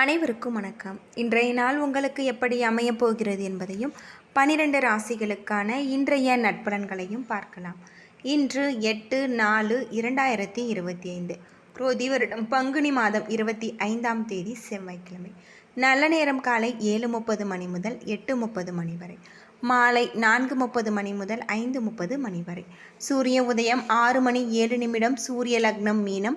அனைவருக்கும் வணக்கம். இன்றைய நாள் உங்களுக்கு எப்படி அமையப் போகிறது என்பதையும் பனிரெண்டு ராசிகளுக்கான இன்றைய நட்பலன்களையும் பார்க்கலாம். இன்று எட்டு நாலு இரண்டாயிரத்தி இருபத்தி ஐந்து குரோதி வருடம் பங்குனி மாதம் இருபத்தி ஐந்தாம் தேதி செவ்வாய்க்கிழமை. நல்ல நேரம் காலை ஏழு முப்பது மணி முதல் எட்டு முப்பது மணி வரை. மாலை நான்கு முப்பது மணி முதல் ஐந்து முப்பது மணி வரை. சூரிய உதயம் ஆறு மணி ஏழு நிமிடம் சூரிய லக்னம் மீனம்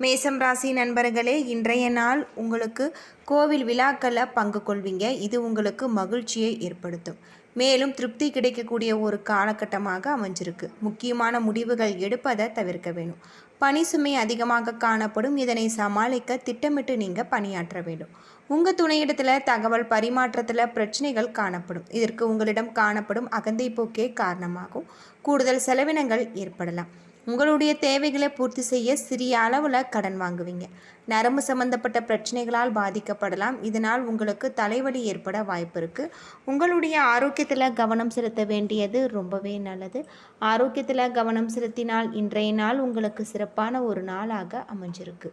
மேசம் ராசி நண்பர்களே இன்றைய நாள் உங்களுக்கு கோவில் விழாக்களில் பங்கு கொள்வீங்க. இது உங்களுக்கு மகிழ்ச்சியை ஏற்படுத்தும். மேலும் திருப்தி கிடைக்கக்கூடிய ஒரு காலகட்டமாக அமைஞ்சிருக்கு. முக்கியமான முடிவுகள் எடுப்பதை தவிர்க்க வேணும். பணி சுமை அதிகமாக காணப்படும். இதனை சமாளிக்க திட்டமிட்டு நீங்கள் பணியாற்ற வேண்டும். உங்கள் துணையிடத்தில் தகவல் பரிமாற்றத்தில் பிரச்சனைகள் காணப்படும். இதற்கு உங்களிடம் காணப்படும் அகந்தை போக்கே காரணமாகும். கூடுதல் செலவினங்கள் ஏற்படலாம். உங்களுடைய தேவைகளை பூர்த்தி செய்ய சிறிய அளவில் கடன் வாங்குவீங்க. நரம்பு சம்பந்தப்பட்ட பிரச்சனைகளால் பாதிக்கப்படலாம். இதனால் உங்களுக்கு தலைவலி ஏற்பட வாய்ப்பு இருக்குது உங்களுடைய ஆரோக்கியத்தில் கவனம் செலுத்த வேண்டியது ரொம்பவே நல்லது. ஆரோக்கியத்தில் கவனம் செலுத்தினால் இன்றைய நாள் உங்களுக்கு சிறப்பான ஒரு நாளாக அமைஞ்சிருக்கு.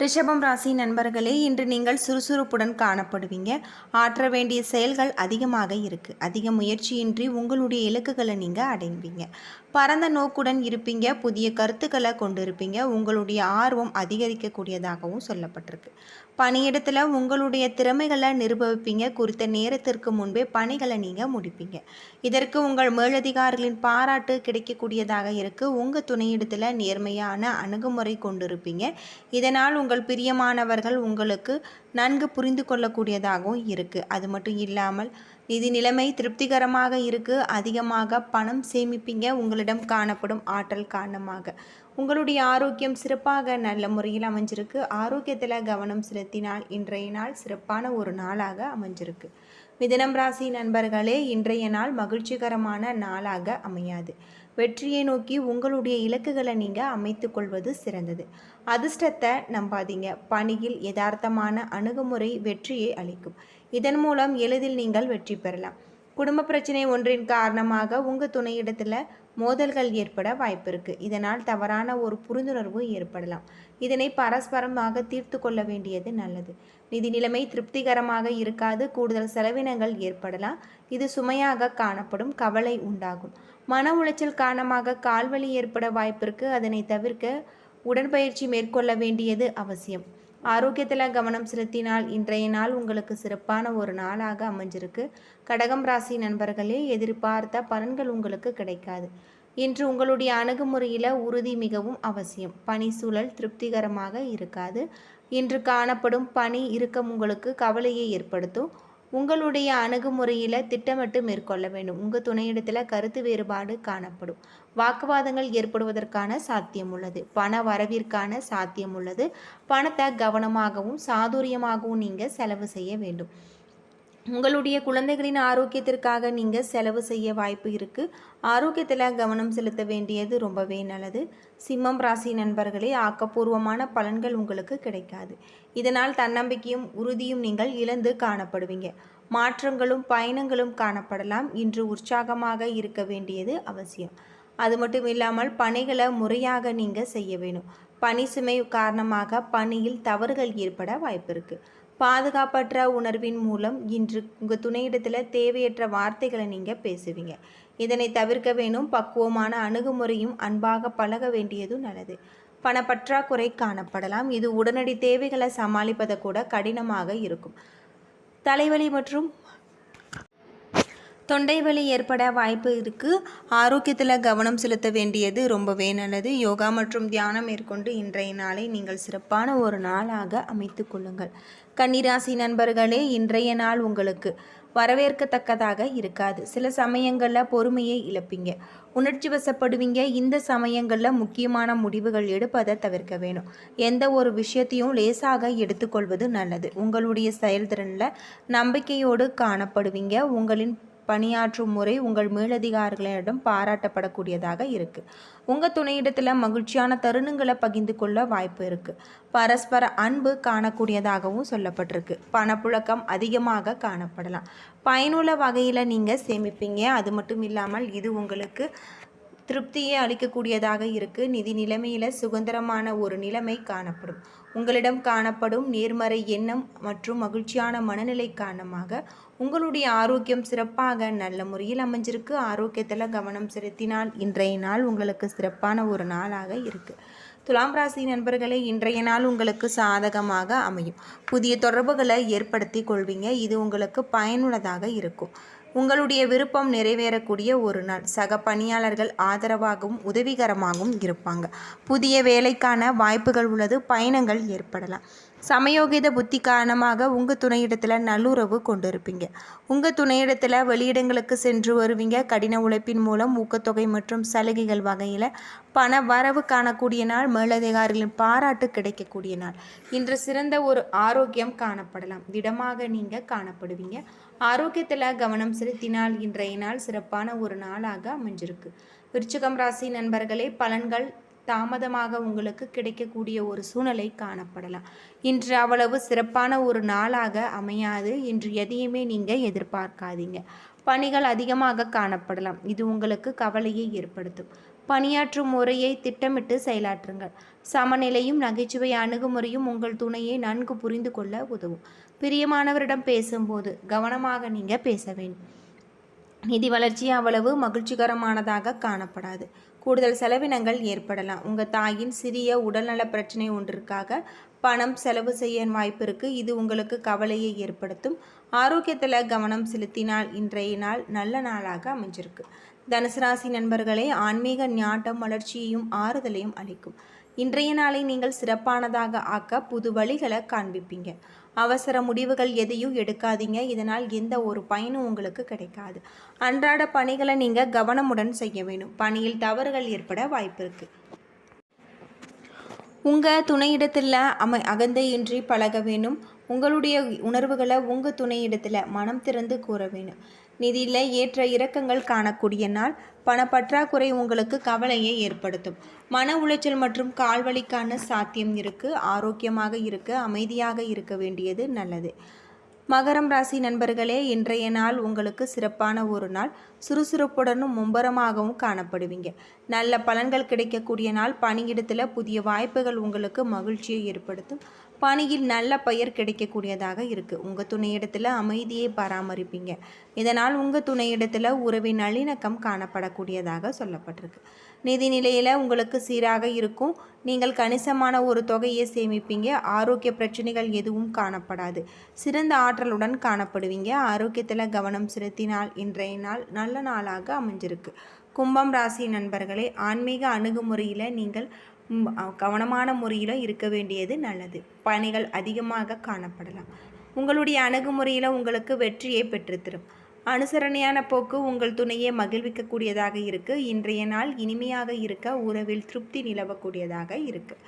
ரிஷபம் ராசி நண்பர்களே இன்று நீங்கள் சுறுசுறுப்புடன் காணப்படுவீங்க. ஆற்ற வேண்டிய செயல்கள் அதிகமாக இருக்குது அதிக முயற்சியின்றி உங்களுடைய இலக்குகளை நீங்கள் அடைவீங்க. பரந்த நோக்குடன் இருப்பீங்க புதிய கருத்துக்களை கொண்டு இருப்பீங்க உங்களுடைய ஆர்வம் அதிகரிக்கக்கூடியதாகவும் சொல்லப்பட்டிருக்கு. பணியிடத்தில் உங்களுடைய திறமைகளை நிரூபிப்பீங்க. குறித்த நேரத்திற்கு முன்பே பணிகளை நீங்கள் முடிப்பீங்க. இதற்கு உங்கள் மேலதிகாரிகளின் பாராட்டு கிடைக்கக்கூடியதாக இருக்குது உங்கள் துணையிடத்தில் நேர்மையான அணுகுமுறை கொண்டிருப்பீங்க. இதனால் உங்கள் பிரியமானவர்கள் உங்களுக்கு நன்கு புரிந்து கொள்ளக்கூடியதாகவும் இருக்குது அது மட்டும் இல்லாமல் நிதி நிலைமை திருப்திகரமாக இருக்குது அதிகமாக பணம் சேமிப்பீங்க. உங்களிடம் காணப்படும் ஆற்றல் காரணமாக. உங்களுடைய ஆரோக்கியம் சிறப்பாக நல்ல முறையில் அமைஞ்சிருக்கு. ஆரோக்கியத்தில் கவனம் செலுத்தினால் இன்றைய நாள் சிறப்பான ஒரு நாளாக அமைஞ்சிருக்கு. மிதனம் ராசி நண்பர்களே இன்றைய நாள் மகிழ்ச்சிகரமான நாளாக அமையாது. வெற்றியை நோக்கி உங்களுடைய இலக்குகளை நீங்கள் அமைத்து கொள்வது சிறந்தது. அதிர்ஷ்டத்தை நம்பாதீங்க. பணியில் யதார்த்தமான அணுகுமுறை வெற்றியை அளிக்கும். இதன் மூலம் எளிதில் நீங்கள் வெற்றி பெறலாம். குடும்ப பிரச்சனை ஒன்றின் காரணமாக உங்கள் துணையிடத்தில் மோதல்கள் ஏற்பட வாய்ப்பு இருக்குது இதனால் தவறான ஒரு புரிந்துணர்வு ஏற்படலாம். இதனை பரஸ்பரமாக தீர்த்து கொள்ள வேண்டியது நல்லது. நிதி நிலைமை திருப்திகரமாக இருக்காது. கூடுதல் செலவினங்கள் ஏற்படலாம். இது சுமையாக காணப்படும் கவலை உண்டாகும். மன உளைச்சல் காரணமாக கால்வலி ஏற்பட வாய்ப்பிருக்கு அதனை தவிர்க்க உடற்பயிற்சி மேற்கொள்ள வேண்டியது அவசியம். ஆரோக்கியத்தில் கவனம் செலுத்தினால் இன்றைய நாள் உங்களுக்கு சிறப்பான ஒரு நாளாக அமைஞ்சிருக்கு. கடகம் ராசி நண்பர்களே எதிர்பார்த்த பலன்கள் உங்களுக்கு கிடைக்காது. இன்று உங்களுடைய அணுகுமுறையில் உறுதி மிகவும் அவசியம். பனி சூழல் திருப்திகரமாக இருக்காது. இன்று காணப்படும் பணி இருக்கம் உங்களுக்கு கவலையை ஏற்படுத்தும். உங்களுடைய அணுகுமுறையில் திட்டமிட்டு மேற்கொள்ள வேண்டும். உங்கள் துணையிடத்தில் கருத்து வேறுபாடு காணப்படும். வாக்குவாதங்கள் ஏற்படுவதற்கான சாத்தியம் உள்ளது. பண வரவிற்கான சாத்தியம் உள்ளது. பணத்தை கவனமாகவும் சாதுரியமாகவும் நீங்கள் செலவு செய்ய வேண்டும். உங்களுடைய குழந்தைகளின் ஆரோக்கியத்திற்காக நீங்கள் செலவு செய்ய வாய்ப்பு இருக்குது ஆரோக்கியத்தில் கவனம் செலுத்த வேண்டியது ரொம்பவே நல்லது. சிம்மம் ராசி நண்பர்களே ஆக்கப்பூர்வமான பலன்கள் உங்களுக்கு கிடைக்காது. இதனால் தன்னம்பிக்கையும் உறுதியும் நீங்கள் இழந்து காணப்படுவீங்க. மாற்றங்களும் பயணங்களும் காணப்படலாம். இன்று உற்சாகமாக இருக்க வேண்டியது அவசியம். அது மட்டும் இல்லாமல் பணிகளை முறையாக நீங்கள் செய்ய வேணும். பணி சுமை காரணமாக பணியில் தவறுகள் ஏற்பட வாய்ப்பு இருக்குது பாதுகாப்பற்ற உணர்வின் மூலம் இன்று உங்கள் துணையிடத்தில் தேவையற்ற வார்த்தைகளை நீங்கள் பேசுவீங்க. இதனை தவிர்க்க வேணும். பக்குவமான அணுகுமுறையும் அன்பாக பழக வேண்டியதும் நல்லது. பணப்பற்றாக்குறை காணப்படலாம். இது உடனடி தேவைகளை சமாளிப்பதை கூட கடினமாக இருக்கும். தலைவலி மற்றும் தொண்டை வலி ஏற்பட வாய்ப்பு இருக்குது ஆரோக்கியத்தில் கவனம் செலுத்த வேண்டியது ரொம்பவே நல்லது. யோகா மற்றும் தியானம் மேற்கொண்டு இன்றைய நாளை நீங்கள் சிறப்பான ஒரு நாளாக அமைத்து கொள்ளுங்கள். கன்னிராசி நண்பர்களே இன்றைய நாள் உங்களுக்கு வரவேற்கத்தக்கதாக இருக்காது. சில சமயங்களில் பொறுமையை இழப்பீங்க. உணர்ச்சி வசப்படுவீங்க. இந்த சமயங்களில் முக்கியமான முடிவுகள் எடுப்பதை தவிர்க்க வேணும். எந்த ஒரு விஷயத்தையும் லேசாக எடுத்துக்கொள்வது நல்லது. உங்களுடைய செயல்திறனில் நம்பிக்கையோடு காணப்படுவீங்க. உங்களின் பணியாற்றும் முறை உங்கள் மேலதிகாரிகளிடம் பாராட்டப்படக்கூடியதாக இருக்குது உங்கள் துணையிடத்தில் மகிழ்ச்சியான தருணங்களை பகிர்ந்து கொள்ள வாய்ப்பு இருக்குது பரஸ்பர அன்பு காணக்கூடியதாகவும் சொல்லப்பட்டிருக்கு. பணப்புழக்கம் அதிகமாக காணப்படலாம். பயனுள்ள வகையில் நீங்கள் சேமிப்பீங்க. அது மட்டும் இல்லாமல் இது உங்களுக்கு திருப்தியை அளிக்கக்கூடியதாக இருக்கு. நிதி நிலைமையில் சுதந்திரமான ஒரு நிலைமை காணப்படும். உங்களிடம் காணப்படும் நேர்மறை எண்ணம் மற்றும் மகிழ்ச்சியான மனநிலை காரணமாக உங்களுடைய ஆரோக்கியம் சிறப்பாக நல்ல முறையில் அமைஞ்சிருக்கு. ஆரோக்கியத்தில் கவனம் செலுத்தினால் இன்றைய நாள் உங்களுக்கு சிறப்பான ஒரு நாளாக இருக்குது துலாம் ராசி நண்பர்களே இன்றைய நாள் உங்களுக்கு சாதகமாக அமையும். புதிய தொடர்புகளை ஏற்படுத்தி கொள்வீங்க. இது உங்களுக்கு பயனுள்ளதாக இருக்கும். உங்களுடைய விருப்பம் நிறைவேறக்கூடிய ஒரு நாள். சக பணியாளர்கள் ஆதரவாகவும் உதவிகரமாகவும் இருப்பாங்க. புதிய வேலைக்கான வாய்ப்புகள் உள்ளது பயணங்கள் ஏற்படலாம். சமயோகித புத்தி காரணமாக உங்கள் துணையிடத்தில் நல்லுறவு கொண்டிருப்பீங்க. உங்கள் துணையிடத்தில் வெளியிடங்களுக்கு சென்று வருவீங்க. கடின உழைப்பின் மூலம் ஊக்கத்தொகை மற்றும் சலுகைகள் வகையில் பண வரவு காணக்கூடிய நாள் மேலதிகாரிகளின் பாராட்டு கிடைக்கக்கூடிய நாள். இன்று சிறந்த ஒரு ஆரோக்கியம் காணப்படலாம். திடமாக நீங்கள் காணப்படுவீங்க. ஆரோக்கியத்தில் கவனம் செலுத்தினால் இன்றைய நாள் சிறப்பான ஒரு நாளாக அமைஞ்சிருக்கு. விருச்சிகம் ராசி நண்பர்களே பலன்கள் தாமதமாக உங்களுக்கு கிடைக்கக்கூடிய ஒரு சூழ்நிலை காணப்படலாம். இன்று அவ்வளவு சிறப்பான ஒரு நாளாக அமையாது இன்று எதையுமே நீங்கள் எதிர்பார்க்காதீங்க. பணிகள் அதிகமாக காணப்படலாம். இது உங்களுக்கு கவலையை ஏற்படுத்தும். பணியாற்றும் முறையை திட்டமிட்டு செயலாற்றுங்கள். சமநிலையும் நகைச்சுவை அணுகுமுறையும் உங்கள் துணையை நன்கு புரிந்து கொள்ள உதவும். பிரியமானவரிடம் பேசும்போது கவனமாக நீங்கள் பேச வேண்டும். நிதி வளர்ச்சி அவ்வளவு மகிழ்ச்சிகரமானதாக காணப்படாது. கூடுதல் செலவினங்கள் ஏற்படலாம். உங்கள் தாயின் சிறிய உடல்நல பிரச்சனை ஒன்றிற்காக பணம் செலவு செய்ய வாய்ப்பு இருக்குது இது உங்களுக்கு கவலையை ஏற்படுத்தும். ஆரோக்கியத்தில் கவனம் செலுத்தினால் இன்றைய நாள் நல்ல நாளாக அமைஞ்சிருக்கு. தனுசு ராசி நண்பர்களே ஆன்மீக ஞாட்டம் வளர்ச்சியையும் ஆறுதலையும் அளிக்கும். இன்றைய நாளை நீங்கள் சிறப்பானதாக ஆக்க புது வழிகளை காண்பிப்பீங்க. அவசர முடிவுகள் எதையும் எடுக்காதீங்க. இதனால் எந்த ஒரு பயனும் உங்களுக்கு கிடைக்காது. அன்றாட பணிகளை நீங்கள் கவனமுடன் செய்ய வேணும் பணியில் தவறுகள் ஏற்பட வாய்ப்பு இருக்குது உங்கள் துணையிடத்தில் அமை அகந்தையின்றி பழக வேணும் உங்களுடைய உணர்வுகளை உங்கள் துணையிடத்தில் மனம் திறந்து கூற வேணும் நிதியில் ஏற்ற இறக்கங்கள் காணக்கூடிய நாள். பணப்பற்றாக்குறை உங்களுக்கு கவலையை ஏற்படுத்தும். மன உளைச்சல் மற்றும் கால்வழிக்கான சாத்தியம் இருக்குது ஆரோக்கியமாக இருக்க அமைதியாக இருக்க வேண்டியது நல்லது. மகரம் ராசி நண்பர்களே இன்றைய நாள் உங்களுக்கு சிறப்பான ஒரு நாள். சுறுசுறுப்புடனும் மும்பரமாகவும் காணப்படுவீங்க. நல்ல பலன்கள் கிடைக்கக்கூடிய நாள். பணியிடத்தில் புதிய வாய்ப்புகள் உங்களுக்கு மகிழ்ச்சியை ஏற்படுத்தும். பணியில் நல்ல பெயர் கிடைக்கக்கூடியதாக இருக்குது உங்கள் துணையிடத்தில் அமைதியை பராமரிப்பீங்க. இதனால் உங்கள் துணையிடத்தில் உறவின் நல்லிணக்கம் காணப்படக்கூடியதாக சொல்லப்பட்டிருக்கு. நிதி நிலையில் உங்களுக்கு சீராக இருக்கும். நீங்கள் கணிசமான ஒரு தொகையை சேமிப்பீங்க. ஆரோக்கிய பிரச்சனைகள் எதுவும் காணப்படாது. சிறந்த ஆற்றலுடன் காணப்படுவீங்க. ஆரோக்கியத்தில் கவனம் செலுத்தினால் இன்றைய நாள் நல்ல நாளாக அமைஞ்சிருக்கு. கும்பம் ராசி நண்பர்களே ஆன்மீக அணுகுமுறையில் நீங்கள் கவனமான முறையில் இருக்க வேண்டியது நல்லது. பணிகள் அதிகமாக காணப்படலாம். உங்களுடைய அணுகுமுறையில் உங்களுக்கு வெற்றியை பெற்றுத்தரும். அனுசரணையான போக்கு உங்கள் துணையை மகிழ்விக்கக்கூடியதாக இருக்குது இன்றைய நாள் இனிமையாக இருக்க உறவில் திருப்தி நிலவக்கூடியதாக இருக்குது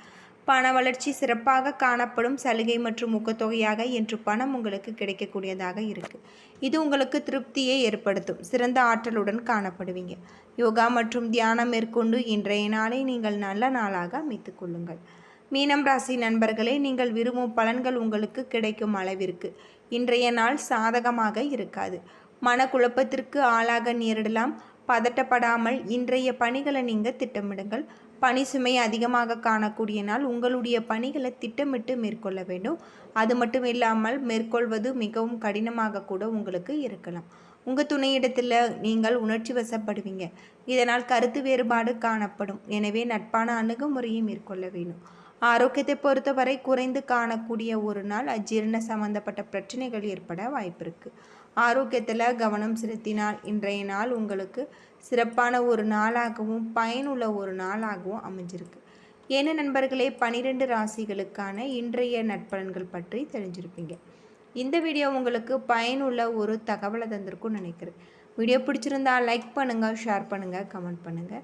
பண வளர்ச்சி சிறப்பாக காணப்படும் சலுகை மற்றும் ஊக்கத்தொகையாக என்று பணம் உங்களுக்கு கிடைக்கக்கூடியதாக இருக்குது இது உங்களுக்கு திருப்தியை ஏற்படுத்தும். சிறந்த ஆற்றலுடன் காணப்படுவீங்க. யோகா மற்றும் தியானம் மேற்கொண்டு இன்றைய நாளை நீங்கள் நல்ல நாளாக அமைத்து கொள்ளுங்கள். மீனம் ராசி நண்பர்களே நீங்கள் விரும்பும் பலன்கள் உங்களுக்கு கிடைக்கும் அளவிற்கு. இன்றைய நாள் சாதகமாக இருக்காது. மனக்குழப்பத்திற்கு ஆளாக நேரிடலாம். பதட்டப்படாமல் இன்றைய பணிகளை நீங்கள் திட்டமிடுங்கள். பணி சுமை அதிகமாக காணக்கூடிய நாள் உங்களுடைய பணிகளை திட்டமிட்டு மேற்கொள்ள வேண்டும். அது மட்டும் இல்லாமல் மேற்கொள்வது மிகவும் கடினமாக கூட உங்களுக்கு இருக்கலாம். உங்கள் துணையிடத்தில் நீங்கள் உணர்ச்சி வசப்படுவீங்க. இதனால் கருத்து வேறுபாடு காணப்படும். எனவே நட்பான அணுகுமுறையை மேற்கொள்ள வேண்டும். ஆரோக்கியத்தை பொறுத்தவரை குறைந்து காணக்கூடிய ஒரு நாள் அஜீரண சம்பந்தப்பட்ட பிரச்சனைகள் ஏற்பட வாய்ப்பு இருக்குது ஆரோக்கியத்தில் கவனம் செலுத்தினால் இன்றைய நாள் உங்களுக்கு சிறப்பான ஒரு நாளாகவும் பயனுள்ள ஒரு நாளாகவும் அமைஞ்சிருக்கு. என்ன நண்பர்களே பனிரெண்டு ராசிகளுக்கான இன்றைய நட்பலன்கள் பற்றி தெரிஞ்சிருப்பீங்க. இந்த வீடியோ உங்களுக்கு பயனுள்ள ஒரு தகவலை தந்திருக்கும்னு நினைக்கிறேன். வீடியோ பிடிச்சிருந்தா லைக் பண்ணுங்கள் ஷேர் பண்ணுங்கள் கமெண்ட் பண்ணுங்கள்